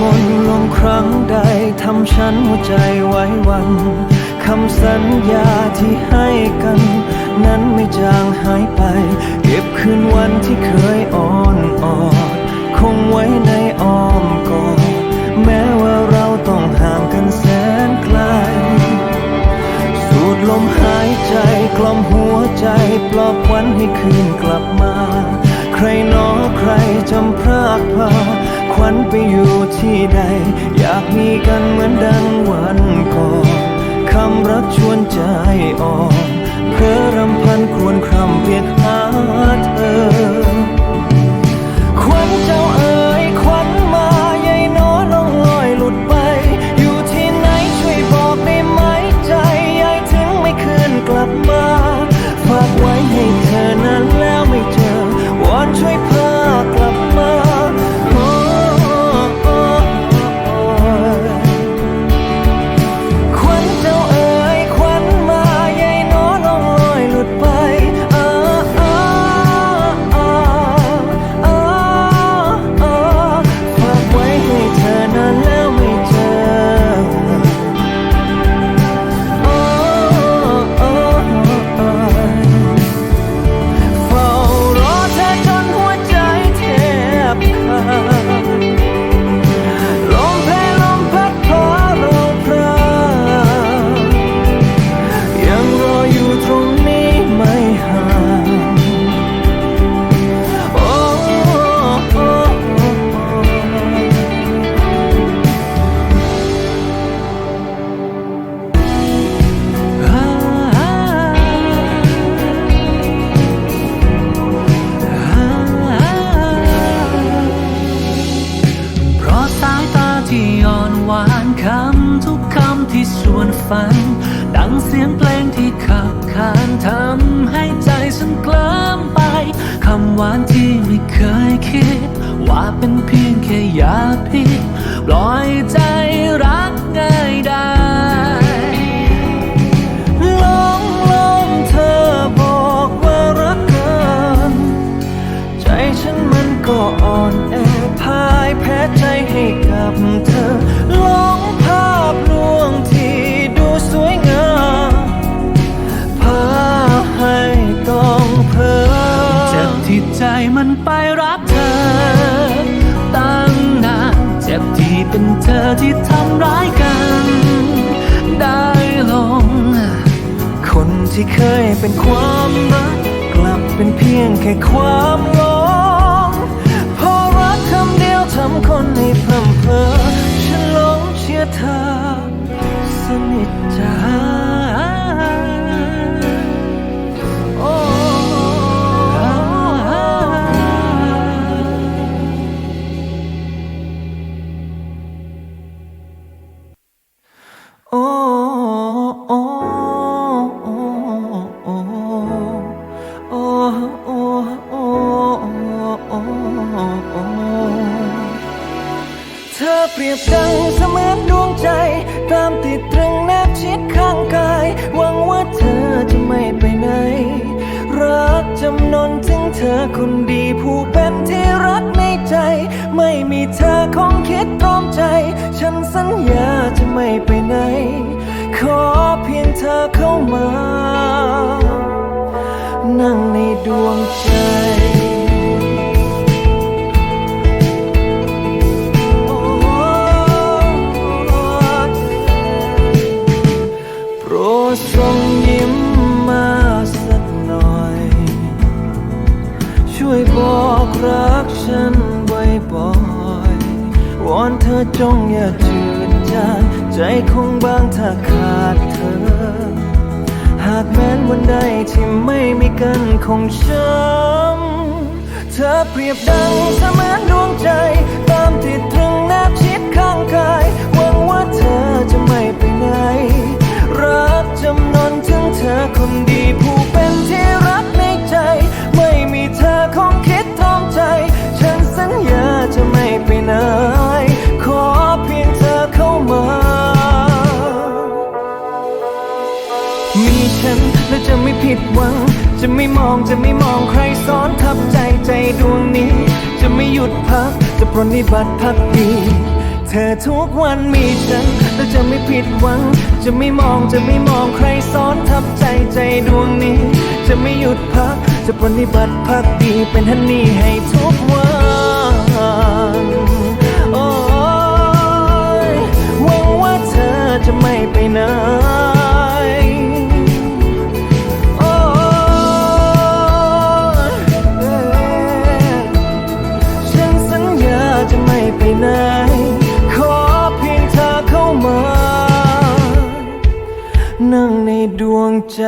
มนลงครั้งใดทำฉันหัวใจไว้วันคำสัญญาที่ให้กัน นั้นไม่จางหายไป เก็บคืนวันที่เคยอ่อนออดคงไว้ในอ้อมกอดแม้ว่าเราต้องห่างกันแสนไกล สูดลมหายใจกล่อมหัวใจปลอบวันให้คืนกลับมา ใครหนอใครจำพรากพา วันไปอยู่ที่ใด อยากมีกันเหมือนดังวันก่อนคำรักชวนใจอ่อน ฝัน ดังเสียงเพลงที่ขับขานทำให้ใจฉันเคลิ้มไป คำหวานที่ไม่เคยคิด ว่าเป็นเพียงแค่ยาพิษปล่อยใจรักง่ายได้ลองลองเธอบอกว่ารักกันใจฉันมันก็อ่อนแอพ่ายแพ้ใจให้กับเธอ มันไปรักเธอ ตั้งนานเจ็บที่เป็นเธอที่ทำร้ายกัน ได้ลง คนที่เคยเป็นความรัก กลับเป็นเพียงแค่ความหลงเพอรักคำเดียวทำคน เปรียบดังเสมือนดวงใจ ตามติดตรึงแนบชิดข้างกาย หวังว่าเธอจะไม่ไปไหน รักจำนนถึงเธอคนดีผู้เป็นที่รักในใจ ไม่มีเธอคงคิดตรอมใจ ฉันสัญญาจะไม่ไปไหน ขอเพียงเธอเข้ามา นั่งในดวงใจ รักฉันบ่อยๆวอนเธอจงอย่าจืดจางใจคงบางถ้าขาดเธอ หากแม้นวันใดที่ไม่มีกันคงช้ำเธอเปรียบดังเสมือนดวงใจ ตามติดตรึงแนบชิดข้า จะไม่มองจะไม่มองใครซ้อนทับใจใจดวงนี้ จะไม่หยุดพัก จะปรนนิบัติพักดีเธอทุกวันมีฉันแล้วจะไม่ผิดหวัง จะไม่มองจะไม่มองใครซ้อนทับใจใจดวงนี้ จะไม่หยุดพัก จะปฏิบัติพักดีเป็นฮันนี่ให้ทุกวันโอ้ยหวังว่าเธอจะไม่ไปไหน ไหน ขอเพียงเธอเข้ามา นั่งในดวงใจ